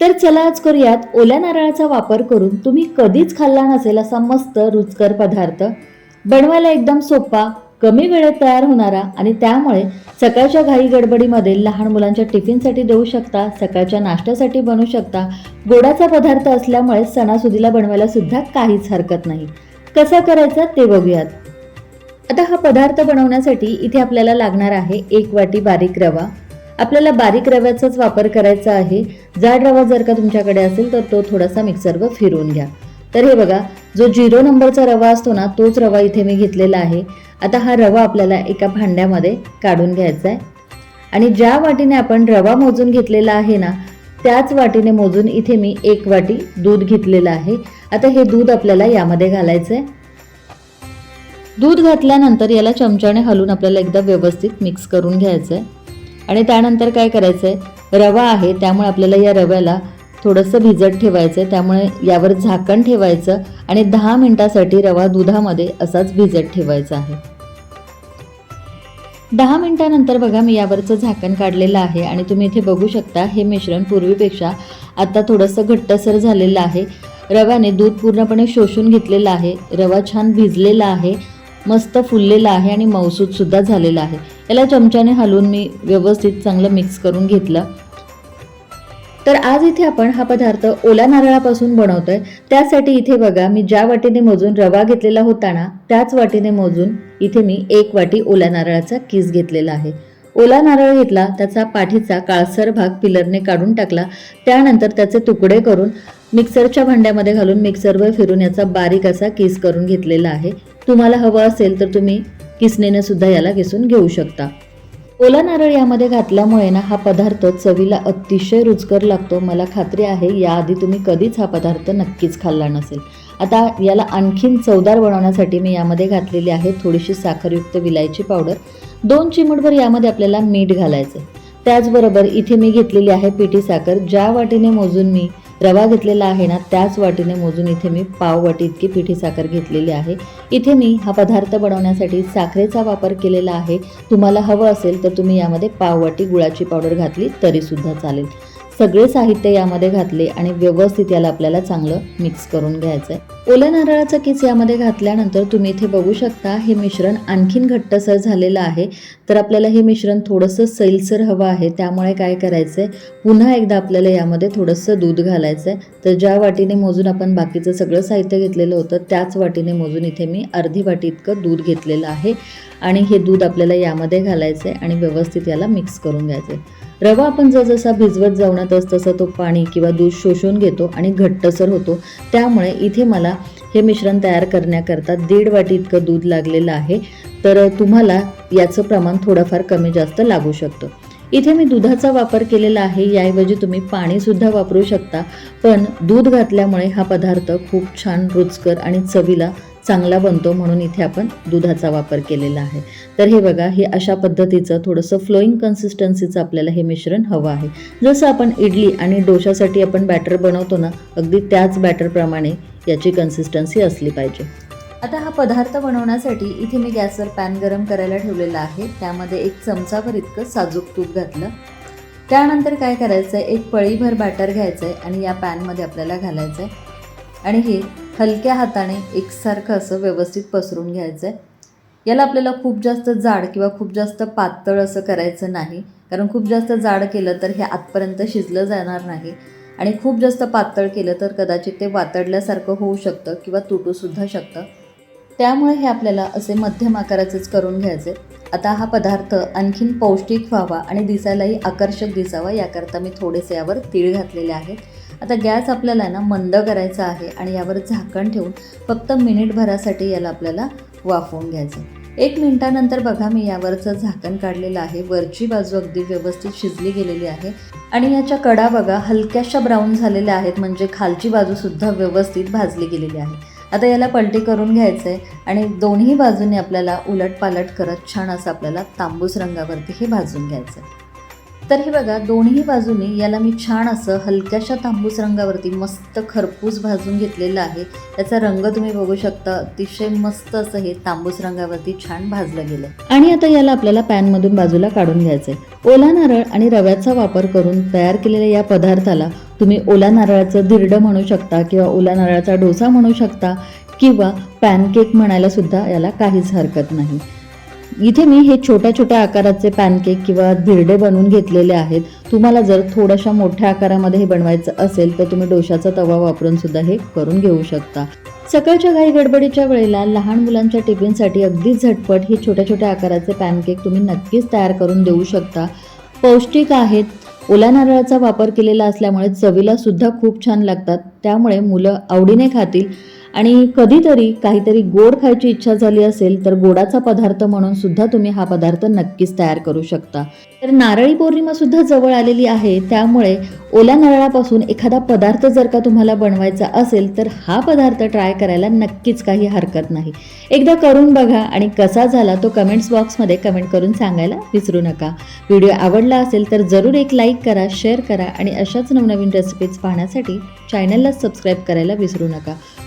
तर चला आज करूयात ओल्या नारळाचा वापर करून तुम्ही कधीच खाल्ला नसेल असा मस्त रुचकर पदार्थ. बनवायला एकदम सोपा कमी वेळेत तयार होणारा आणि त्यामुळे सकाळच्या घाई गडबडीमध्ये लहान मुलांच्या टिफिनसाठी देऊ शकता सकाळच्या नाश्त्यासाठी बनवू शकता. गोडाचा पदार्थ असल्यामुळे सणासुदीला बनवायला सुद्धा काहीच हरकत नाही. कसा करायचा ते बघूयात. आता हा पदार्थ बनवण्यासाठी इथे आपल्याला लागणार आहे एक वाटी बारीक रवा. आपल्याला बारीक रव्याचाच वापर करायचा आहे. जाड रवा जर का तुमच्याकडे असेल तर तो थोडासा मिक्सरवर फिरवून घ्या. तर हे बघा जो झिरो नंबरचा रवा असतो ना तोच रवा इथे मी घेतलेला आहे. आता हा रवा आपल्याला एका भांड्यामध्ये काढून घ्यायचा आहे. आणि ज्या वाटीने आपण रवा मोजून घेतलेला आहे ना त्याच वाटीने मोजून इथे मी एक वाटी दूध घेतलेलं आहे. आता हे दूध आपल्याला यामध्ये घालायचं आहे. दूध घातल्यानंतर याला चमच्याने हलून आपल्याला एकदा व्यवस्थित मिक्स करून घ्यायचं आहे. आणि त्यानंतर काय करायचं आहे रवा आहे त्यामुळे आपल्याला या रव्याला थोडंसं भिजत ठेवायचं आहे त्यामुळे यावर झाकण ठेवायचं आणि दहा मिनिटासाठी रवा दुधामध्ये असाच भिजत ठेवायचा आहे. दहा मिनटानंतर बघा मी यावरचं झाकण काढलेलं आहे आणि तुम्ही इथे बघू शकता हे मिश्रण पूर्वीपेक्षा आता थोडंसं घट्टसर झालेलं आहे. रव्याने दूध पूर्णपणे शोषून घेतलेलं आहे. रवा छान भिजलेला आहे. मस्त फुललेला आहे आणि मऊसूद सुद्धा झालेला आहे. याला चमच्याने हलवून मी व्यवस्थित चांगलं मिक्स करून घेतलं. तर आज इथे आपण हा पदार्थ ओल्या नारळापासून बनवतोय. त्यासाठी इथे बघा मी ज्या वाटीने मोजून रवा घेतलेला होता ना त्याच वाटीने मोजून इथे मी एक वाटी ओल्या नारळाचा किस घेतलेला आहे. ओला नारळ घेतला त्याचा पाठीचा काळसर भाग पिलरने काढून टाकला. त्यानंतर त्याचे तुकडे करून मिक्सरच्या भांड्यामध्ये घालून मिक्सरवर फिरून याचा बारीक असा किस करून घेतलेला आहे. तुम्हाला हवं असेल तर तुम्ही किसनेनं सुद्धा याला किसून घेऊ शकता. ओला नारळ यामध्ये घातल्यामुळे ना हा पदार्थ चवीला अतिशय रुचकर लागतो. मला खात्री आहे याआधी तुम्ही कधीच हा पदार्थ नक्कीच खाल्ला नसेल. आता याला आणखीन चवदार बनवण्यासाठी मी यामध्ये घातलेली आहे थोडीशी साखरयुक्त विलायची पावडर. दोन चिमूटभर यामध्ये आपल्याला मीठ घालायचं त्याचबरोबर इथे मी घेतलेली आहे पिठी साखर. ज्या वाटीने मोजून मी रवा घेतलेला आहे ना त्याच वाटीने मोजून इथे मी पाव वाटी इतकी पिठी साखर घेतलेली आहे. इथे मी हा पदार्थ बनवण्यासाठी साखरेचा वापर केलेला आहे. तुम्हाला हवं असेल तर तुम्ही यामध्ये पाव वाटी गुळाची पावडर घातली तरीसुद्धा चालेल. सगळे साहित्य यामध्ये घातले आणि व्यवस्थित याला आपल्याला चांगलं मिक्स करून घ्यायचं आहे ओल्या नारळाचा किस यामध्ये घातल्यानंतर तुम्ही इथे बघू शकता हे मिश्रण आणखीन घट्टसर झालेलं आहे. तर आपल्याला हे मिश्रण थोडंसं सैलसर हवं आहे त्यामुळे काय करायचं आहे पुन्हा एकदा आपल्याला यामध्ये थोडंसं दूध घालायचं आहे तर ज्या वाटीने मोजून आपण बाकीचं सगळं साहित्य घेतलेलं होतं त्याच वाटीने मोजून इथे मी अर्धी वाटी इतकं दूध घेतलेलं आहे. आणि हे दूध आपल्याला यामध्ये घालायचं आहे आणि व्यवस्थित याला मिक्स करून घ्यायचं आहे रवा आपण जसजसा भिजवत जाऊ ना तस तसं तो पाणी किंवा दूध शोषून घेतो आणि घट्टसर होतो. त्यामुळे इथे मला हे मिश्रण तयार करण्याकरता दीड वाटी इतकं दूध लागलेलं आहे. तर तुम्हाला याचं प्रमाण थोडंफार कमी जास्त लागू शकतं. इथे मी दुधाचा वापर केलेला आहे. याऐवजी तुम्ही पाणीसुद्धा वापरू शकता. पण दूध घातल्यामुळे हा पदार्थ खूप छान रुचकर आणि चवीला चांगला बनतो म्हणून इथे आपण दुधाचा वापर केलेला आहे. तर हे बघा हे अशा पद्धतीचं थोडंसं फ्लोईंग कन्सिस्टन्सीचं आपल्याला हे मिश्रण हवं आहे. जसं आपण इडली आणि डोशासाठी आपण बॅटर बनवतो ना अगदी त्याच बॅटरप्रमाणे याची कन्सिस्टन्सी असली पाहिजे. आता हा पदार्थ बनवण्यासाठी इथे मी गॅसवर पॅन गरम करायला ठेवलेला आहे. त्यामध्ये एक चमचाभर इतकं साजूक तूप घातलं. त्यानंतर काय करायचं आहे एक पळीभर बॅटर घ्यायचं आहे आणि या पॅनमध्ये आपल्याला घालायचं आहे आणि हे हलक्या हाताने एकसारखं असं व्यवस्थित पसरून घ्यायचं आहे याला आपल्याला खूप जास्त जाड किंवा खूप जास्त पातळ असं करायचं नाही. कारण खूप जास्त जाड केलं तर हे आतपर्यंत शिजलं जाणार नाही. आणि खूप जास्त पातळ केलं तर कदाचित ते वातडल्यासारखं होऊ शकतं किंवा तुटूसुद्धा शकतं. त्यामुळे हे आपल्याला असे मध्यम आकाराचेच करून घ्यायचे. आता हा पदार्थ आणखीन पौष्टिक व्हावा आणि दिसायलाही आकर्षक दिसावा याकरता मी थोडेसे यावर तीळ घातलेले आहे. आता गॅस आपल्याला ना मंद करायचा आहे आणि यावर झाकण ठेवून फक्त मिनिटभरासाठी याला आपल्याला वाफवून घ्यायचं. एक मिनिटानंतर बघा मी यावरचं झाकण काढलेलं आहे. वरची बाजू अगदी व्यवस्थित शिजली गेलेली आहे. आणि याच्या कडा बघा हलक्याशा ब्राऊन झालेल्या आहेत. म्हणजे खालची बाजूसुद्धा व्यवस्थित भाजली गेलेली आहे. आता याला पलटी करून घ्यायचं आहे आणि दोन्ही बाजूने आपल्याला उलट पालट करत छान असं आपल्याला तांबूस रंगावरती हे भाजून घ्यायचं आहे तर हे बघा दोन्ही बाजूने याला मी छान असं हलक्याशा तांबूस रंगावरती मस्त खरपूस भाजून घेतलेलं आहे. त्याचा रंग तुम्ही बघू शकता अतिशय मस्त असं हे तांबूस रंगावरती छान भाजलं गेलं आणि आता याला आपल्याला पॅनमधून बाजूला काढून घ्यायचं आहे ओला नारळ आणि रव्याचा वापर करून तयार केलेल्या या पदार्थाला तुम्ही ओला नारळाचं धिरडं म्हणू शकता किंवा ओला नारळाचा डोसा म्हणू शकता किंवा पॅनकेक म्हणायला सुद्धा याला काहीच हरकत नाही. इथे मी हे छोट्या छोट्या आकाराचे पॅनकेक किंवा धिरडे बनवून घेतलेले आहेत. तुम्हाला जर थोड्याशा मोठ्या आकारामध्ये हे बनवायचं असेल तर तुम्ही डोशाचा तवा वापरून सुद्धा हे करून घेऊ शकता. सकाळच्या घाई गडबडीच्या वेळेला लहान मुलांच्या टिफिनसाठी अगदी झटपट हे छोट्या छोट्या आकाराचे पॅनकेक तुम्ही नक्कीच तयार करून देऊ शकता. पौष्टिक आहेत ओला नारळाचा वापर केलेला असल्यामुळे चवीला सुद्धा खूप छान लागतात. त्यामुळे मुलं आवडीने खातील. आणि कधीतरी काहीतरी गोड खायची इच्छा झाली असेल तर गोडाचा पदार्थ म्हणून सुद्धा तुम्ही हा पदार्थ नक्कीच तयार करू शकता. तर नारळी पौर्णिमा सुद्धा जवळ आलेली आहे. त्यामुळे ओल्या नारळापासून एखादा पदार्थ जर का तुम्हाला बनवायचा असेल तर हा पदार्थ ट्राय करायला नक्कीच काही हरकत नाही. एकदा करून बघा आणि कसा झाला तो कमेंट्स बॉक्समध्ये कमेंट करून सांगायला विसरू नका. व्हिडिओ आवडला असेल तर जरूर एक लाईक करा शेअर करा आणि अशाच नवनवीन रेसिपीज पाहण्यासाठी चॅनलला सबस्क्राईब करायला विसरू नका.